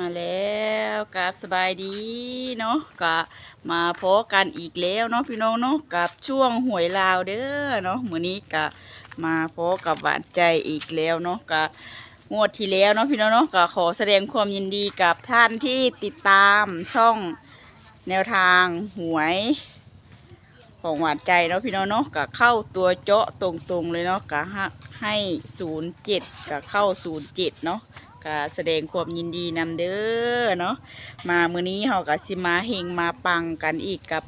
มาแล้วกับสบายดีเนาะก็มาพบกันอีกแล้วเนาะพี่น้องเนาะกับช่วงหวยลาวเด้อเนาะมื้อนี้ก็มาพบกับหวานใจอีกแล้วเนาะก็งวดที่แล้วเนาะพี่น้องเนาะก็ขอแสดงความยินดีกับท่านที่ติดตามช่องแนวทางหวยของหวานใจเนาะพี่น้องเนาะก็เข้าตัวเจาะตรงๆเลยเนาะก็ให้ศูนย์เจ็ดก็เข้าศูนย์เจ็ดเนาะ ก็แสดงความยินดีนำเด้อเนาะมามื้อนี้เฮาก็สิมาเฮงมาปังกันอีกกับ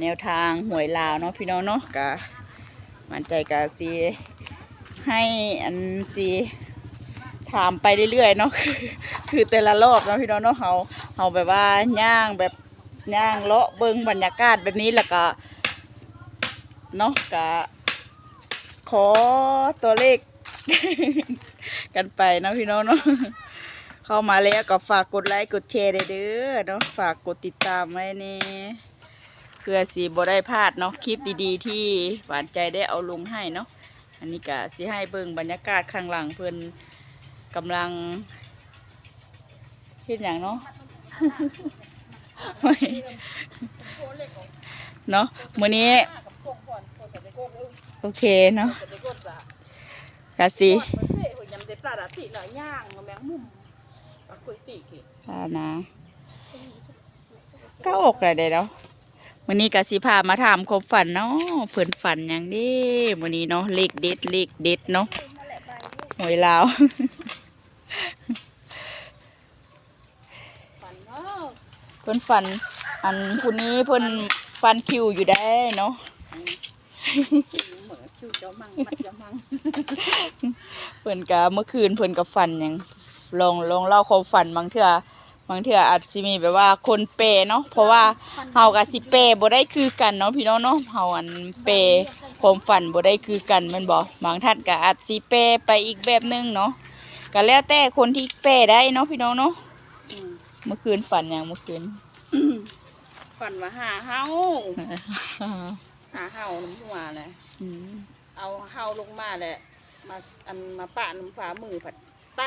แนวทางหวยลาวเนาะพี่น้องเนาะก็มันใจก็สิให้อันสิถามไปเรื่อยๆเนาะคือคือแต่ละรอบเนาะพี่น้องเนาะเฮาเฮาแบบว่าย่างแบบย่างเลาะเบิ่งบรรยากาศแบบนี้แล้วก็เนาะก็ขอตัวเลข กันไปเนาะพี่น้องเนาะเข้ามาแล้วก็ฝากกดไลค์กดแชร์ด้เด้อเนาะฝากกดติดตามไว้นี่เพื่อสีบ่ได้พลาดเนาะคลิปดีๆ ที่หวานใจได้เอาลงให้เนาะอันนี้ก็สิให้เบิ่งบรรยากาศข้างหลังเพิ่อนกำลังเฮ็ดหยังเนาะเนาะมื้อนี้โอเคเนาะกะสิ อ่านะก็ออกเลยเด้เนาะวันนี้กสิพามาถามความฝันเนาะเพื่อนฝันอย่างนี้วันนี้เนาะเลขเด็ดเลขเด็ดเนาะหวยลาวเพื่อนฝัน อันคนนี้เพื่อนฟันคิวอยู่ได้เนาะ เพิ่นกะเมื่อคืนเพิ่นกับฝันหยังลองลองเล่าความฝันบางเทื่อบางเทื่ออาจสิมีแบบว่าคนเปย์เนาะเพราะว่าเฮากับสิเปย์บ่ได้คือกันเนาะพี่น้องเนาะเฮาอันเปย์ความฝันบ่ได้คือกันแม่นบ่บางท่านก็อาจสิเปย์ไปอีกแบบหนึงเนาะก็แล้วแต่คนที่เปย์ได้เนาะพี่น้องเนาะเมื่อคืนฝันหยังเมื่อคืนฝันว่าหาเฮาหาเฮาน้ำหัวเลยอืม เอาเฮาลงมาแหละมาอันมาปะน้ำฟ้ามือผัดไต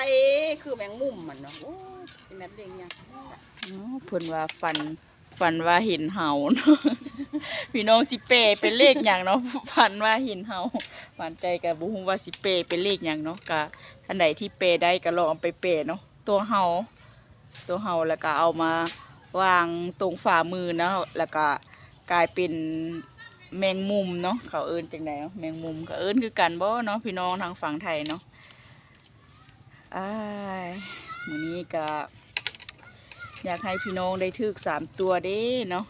คือแมงมุมมันเนาะโอ้ยสิแม่นเลี้ยงยังเนาะเพิ่นว่าฝันฝันว่าเห็นเห่าเนาะพี่น้องสิเปย์เป็นเลขหยังเนาะฝันว่าเห็นเห่าฝันใจกับบุ้งว่าสิเปย์เป็นเลขหยังเนาะกะอันไหนที่เปย์ได้ก็ลองไปเปย์เนาะตัวเห่าตัวเห่าแล้วก็เอามาวางตรงฝ่ามือนะแล้วก็กลายเป็น แมงมุมเนาะเขาเอิ้นจังไดเนแมงมุมก็เอิ้นคือกันบ่เนาะพี่น้องทางฝั่งไทยเนาะอ้ายมื้อนี้ก็อยากให้พี่น้องได้ทึกสามตัวเด้เนาะ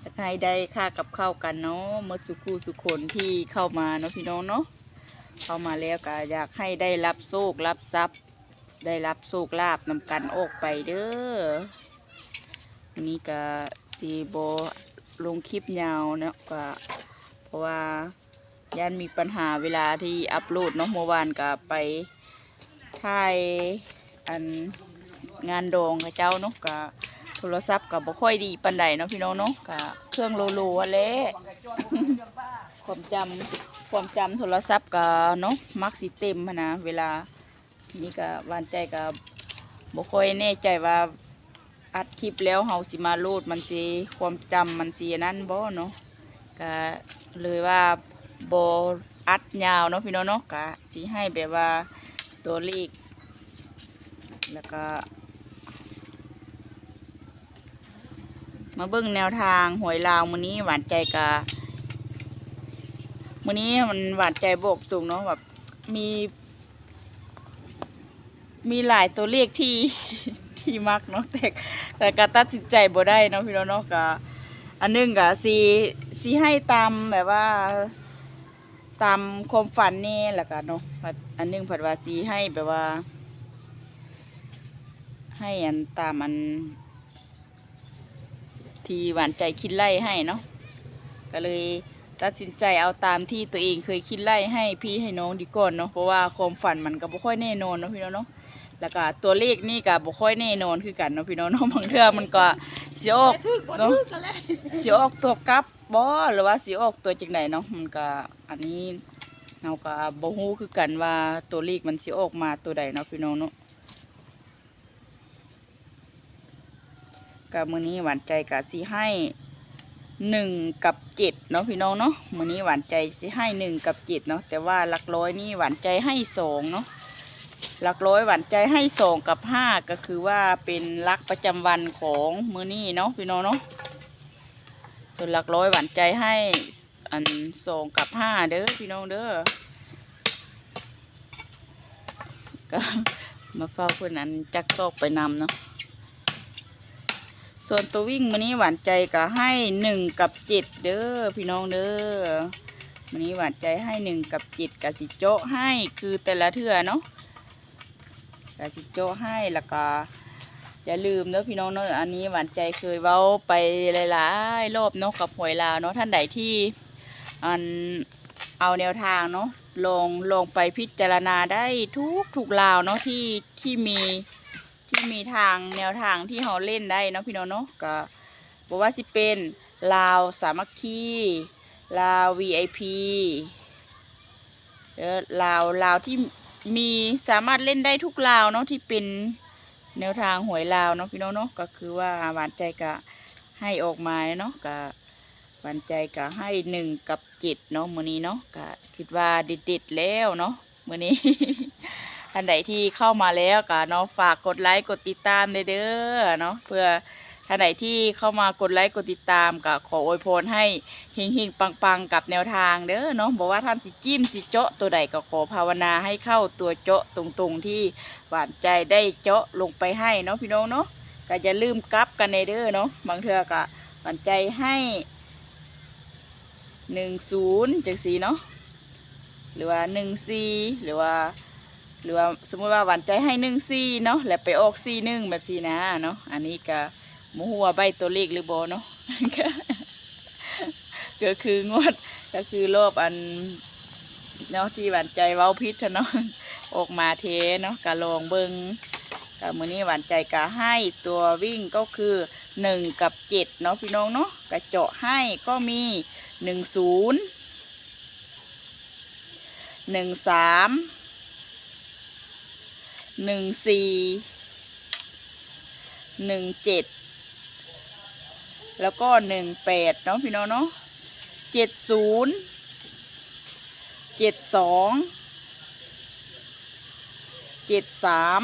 อยากให้ได้ค่ากับข้าวกันเนาะเมื่อสุกูสุคนที่เข้ามาเนาะพี่น้องเนาะเข้ามาแล้วก็อยากให้ได้รับโชครับทรัพย์ ได้รับโชคลาภนำกันออกไปเด้อนนี้ก็สีโบ ลงคลิปยาวเนาะก็เพราะว่ายันมีปัญหาเวลาที่อัปโหลดเนาะเมื่อวานก็ไปถ่ายอันงานโดองกับเจ้าเนาะกะโทรศัพท์กับบ่ค่อยดีปันใดเนาะพี่น้องเนาะกะเครื่องโลโลอะแหละความจำความจำโทรศัพท์กะเนาะมักสิเต็มนะเวลานี่กะวานใจกะบ่ค่อยแน่ใจว่า อัดคลิปแล้วเฮาสิมาโลดมันสิความจำมันสินั้นบ่เนาะกะเลยว่าบ่อัดยาวเนาะพี่น้องเนาะกะสิให้แบบว่าตัวเลขแล้วก็มาเบิ่งแนวทางหวยลาวมื้อนี้หวานใจกะมื้อนี้มันหวานใจบอกตรงเนาะแบบมี มีหลายตัวเลขที่ที่มักเนาะแต่ แต่ก็ตัดสินใจบ่ได้เนาะพี่น้องเนาะก็อันหนึงก็สีสีให้ตามแบบว่า ตามความฝันนี่แหละก็เนาะอันหนึงผัดว่าสีให้แบบว่า ให้อันตามอัน ที่หวานใจคิดไล่ให้เนาะก็เลยตัดสินใจเอาตามที่ตัวเองเคยคิดไล่ให้พี่ให้น้องดีก่อนเนาะเพราะว่าความฝันมันก็บ่ค่อยแน่นอนเนาะพี่น้องเนาะ แล้วก็ตัวเลขนี่กับบุค่อยแน่นอนคือกันเนาะพี่น้องเนบางเทื่อมันก็สีออกเนาะสีออกตัวกลับบ่หรือว่าสีออกตัวจังไหนเนาะมันก็อันนี้เราก็บ่ฮูคือกันว่าตัวเลขมันสีออกมาตัวใดเนาะพี่น้องเนาะก็มื้อนี้หวานใจก็สิให้หนึ่งกับเจ็ดเนาะพี่น้องเนาะมื้อนี้หวานใจสิให้หนึ่งกับเจ็ดเนาะแต่ว่าหลักร้อยนี่หวานใจให้สองเนาะ หลักร้อยหวานใจให้สองกับห้าก็คือว่าเป็นหลักประจำวันของมื้อนี้เนาะพี่น้องเนาะส่วนหลักร้อยหวานใจให้อันสองกับห้าเด้อพี่น้องเด้อก็มาเฝ้าเพื่อนอันจักตอกไปนำเนาะส่วนตัววิ่งวันนี้หวานใจก็ให้หนึ่งกับเจ็ดเด้อพี่น้องเด้อวันนี้หวานใจให้หนึ่งกับเจ็ดกับสิโจให้คือแต่ละเทื่อเนาะ กับสิโจะให้แล้วก็อย่าลืมเด้อพี่น้องเนาะอันนี้หวานใจเคยเว้าไปหลายๆรอบเนาะกับหวยลาวเนาะท่านใดที่อันเอาแนวทางเนาะลองลองไปพิจารณาได้ทุกทุกลาวเนาะที่ที่มีที่มีทางแนวทางที่เราเล่นได้เนาะพี่น้องเนาะก็บอกว่าสิเป็นลาวสามัคคีลาว VIP เออลาวลาวที่ มีสามารถเล่นได้ทุกลาวเนาะที่เป็นแนวทางหวยลาวเนาะพี่น้องเนาะก็คือว่าหวานใจก็ให้ออกมาเนาะก็หวานใจก็ให้หนึ่งกับเจ็ดเนาะมือนี้เนาะก็คิดว่าเด็ดๆแล้วเนาะมือนี้ท่านใดที่เข้ามาแล้วก็เนาะฝากกดไลค์กดติดตามเด้อเนาะเพื่อ ท่านใดที่เข้ามากดไลค์กดติดตามก็ขออวยพรให้เฮงๆปังๆ กับแนวทางเด้อเนาะบอกว่าท่านสิจิ้มสิเจาะตัวใดก็ขอภาวนาให้เข้าตัวเจาะตรงๆที่หวานใจได้เจาะลงไปให้เนาะพี่น้องเนาะก็อย่าลืมกลับกันในเด้อเนาะบางเทื่อก็หวานใจให้หนึ่งศูนย์จังสีเนาะหรือว่าหนึ่งสี่หรือว่าหรือว่าสมมติว่าหวานใจให้หนึ่งซีเนาะแล้วไปออกซีหนึ่งแบบซีนะเนาะอันนี้ก็ หมูหัวใบตัวเลขหรือโบเนาะก็คืองวดก็คือรอบอันเนาะที่หวานใจเว้าพิษเนาะออกมาเทเนาะกะลองเบิงกับมือนี้หวานใจกะให้ตัววิ่งก็คือหนึ่งกับเจ็ดเนาะพี่น้องเนาะกะเจาะให้ก็มีหนึ่งศูนย์หนึ่งสามหนึ่งสี่หนึ่งเจ็ด แล้วก็หนึ่งแปดเนาะพี่น้องเนาะเจ็ดศูนย์เจ็ดสองเจ็ดสาม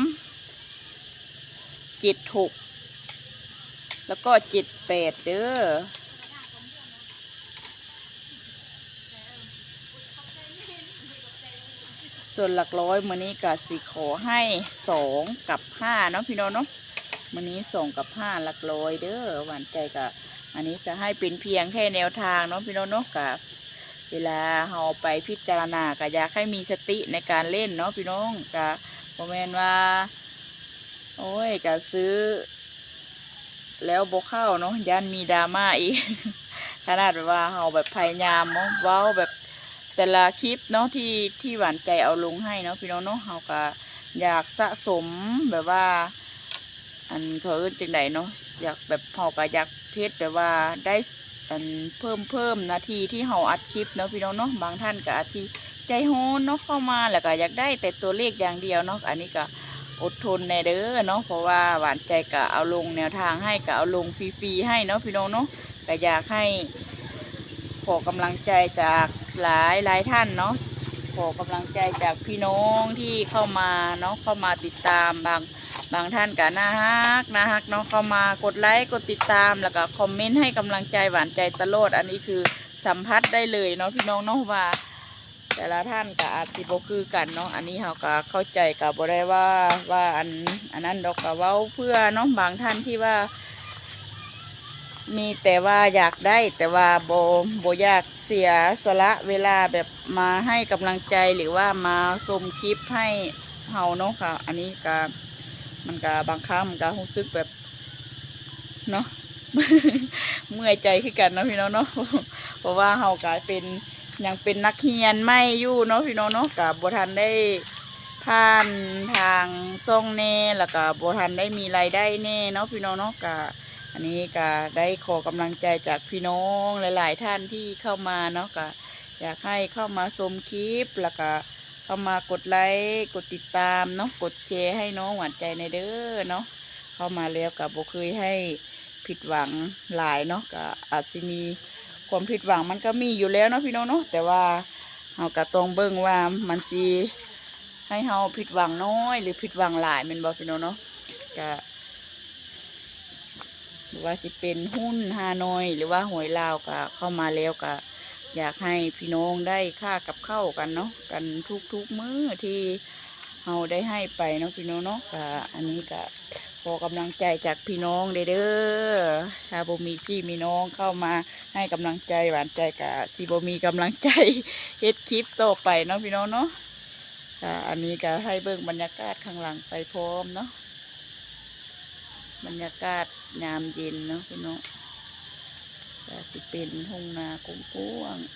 เจ็ดหกแล้วก็เจ็ดแปดเด้อส่วนหลักร้อยมือนี้ก็สิขอให้สองกับห้าเนาะพี่น้องเนาะมือนี้สองกับห้าหลักร้อยเด้อหวานใจกับ อันนี้จะให้เป็นเพียงแค่แนวทางเนาะพี่น้องเนาะกับเวลาเราไปพิจารณาก็อยากให้มีสติในการเล่นเนาะพี่น้องกับโมเมนว่า โอ้ยก็ซื้อ แล้วบกเข้าเนาะยันมีดราม่าอีกขนาดแบบว่าเราแบบพยายามเนาะว้าแบบแต่ละคลิปเนาะที่ที่หวานใจเอาลงให้เนาะพี่น้องเนาะเราก็อยากสะสมแบบว่า อันเขาเอิ้นจังไดเนาะ อยากแบบเราก็อยากเพชรแบบว่าได้อันเพิ่มเพิ่มนาทีที่เราอัดคลิปเนาะพี่น้องเนาะบางท่านก็อาจจะใจโหนเนาะเข้ามาแล้วก็อยากได้แต่ตัวเลขอย่างเดียวเนาะอันนี้ก็อดทนในเด้อเนาะเพราะว่าหวานใจก็เอาลงแนวทางให้ก็เอาลงฟรีๆให้เนาะพี่น้องเนาะก็อยากให้ขอกำลังใจจากหลายหลายท่านเนาะขอกำลังใจจากพี่น้องที่เข้ามาเนาะเข้ามาติดตามบาง บางท่านก็น่าฮักน่าฮักเนาะเข้ามากดไลค์กดติดตามแล้วก็คอมเมนต์ให้กำลังใจหวานใจตลอดอันนี้คือสัมผัสได้เลยเนาะพี่น้องเนาะว่า แต่ละท่านก็อาจสิบคือกันเนาะอันนี้เราก็เข้าใจกับบ่ได้ว่าว่าอันอันนั้นดอกก็เว้าเพื่อเนาะบางท่านที่ว่า มีแต่ว่าอยากได้แต่ว่าโบโบอยากเสียสละเวลาแบบมาให้กำลังใจหรือว่ามาชมคลิปให้เฮาเนาะค่ะ อันนี้ก็ มันก็บางครั้งมันก็รู้สึกแบบเนาะเมื่อยใจขึ้นกันเนาะพี่น้องเนาะเพราะว่าเฮากลายเป็นยังเป็นนักเรียนไม่อยู่เนาะพี่น้องเนาะกับบทันได้ผ่านทางซ่องแน่แล้วก็บทันได้มีรายได้แน่เนาะพี่น้องเนาะกะอันนี้ก็ได้ขอกำลังใจจากพี่น้องหลาย ๆ ท่านที่เข้ามาเนาะก็อยากให้เข้ามาชมคลิปแล้วก็ เข้ามากดไลค์กดติดตามเนาะกดแชร์ให้น้องหวานใจในเด้อเนาะเข้ามาแล้วกับบเคยให้ผิดหวังหลายเนาะก็อาจสิมีความผิดหวังมันก็มีอยู่แล้วเนาะพี่น้องเนาะแต่ว่าเฮาก็ต้องเบิ่งว่ามันสิให้เฮาผิดหวังน้อย หรือผิดหวังหลายม่นบ่พี่น้องเนาะก็หรือว่าสิเป็นหุ้นฮานอย หรือว่าหวยลาวก็เข้ามาแล้วก็ อยากให้พี่น้องได้ค่ากับเข้ากันเนาะกันทุกๆมื้อที่เฮาได้ให้ไปเนาะพี่น้องเนาะก็อันนี้ก็ขอกำลังใจจากพี่น้องเด้อถ้าบ่มีพี่มีน้องเข้ามาให้กำลังใจหวานใจกะสิบ่มีกำลังใจเฮ็ดคลิปต่อไปเนาะพี่น้องเนาะอันนี้ก็ให้เบิ่งบรรยากาศข้างหลังไปพร้อมเนาะบรรยากาศยามเย็นเนาะพี่น้อง ก็สิเป็นทุ่งนากว้างๆ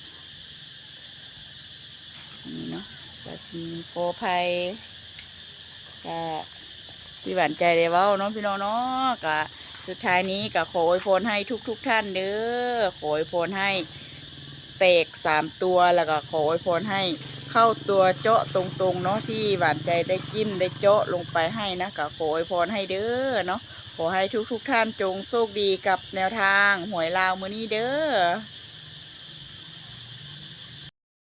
อันนี้เนาะก็สิมีโกไพก็ที่หวานใจได้เว้าเนาะพี่น้องเนาะกะสุดท้ายนี้ก็ขออวยพรให้ทุกๆทท่านเด้อขออวยพรให้เตกสามตัวแล้วก็ขออวยพรให้ เข้าตัวเจาะตรงๆเนาะที่หวานใจได้จิ้มได้เจาะลงไปให้นะก็ขออวยพรให้เด้อเนาะขอให้ทุกๆทท่านจงโชคดีกับแนวทางหวยลาวมือนี้เด้อ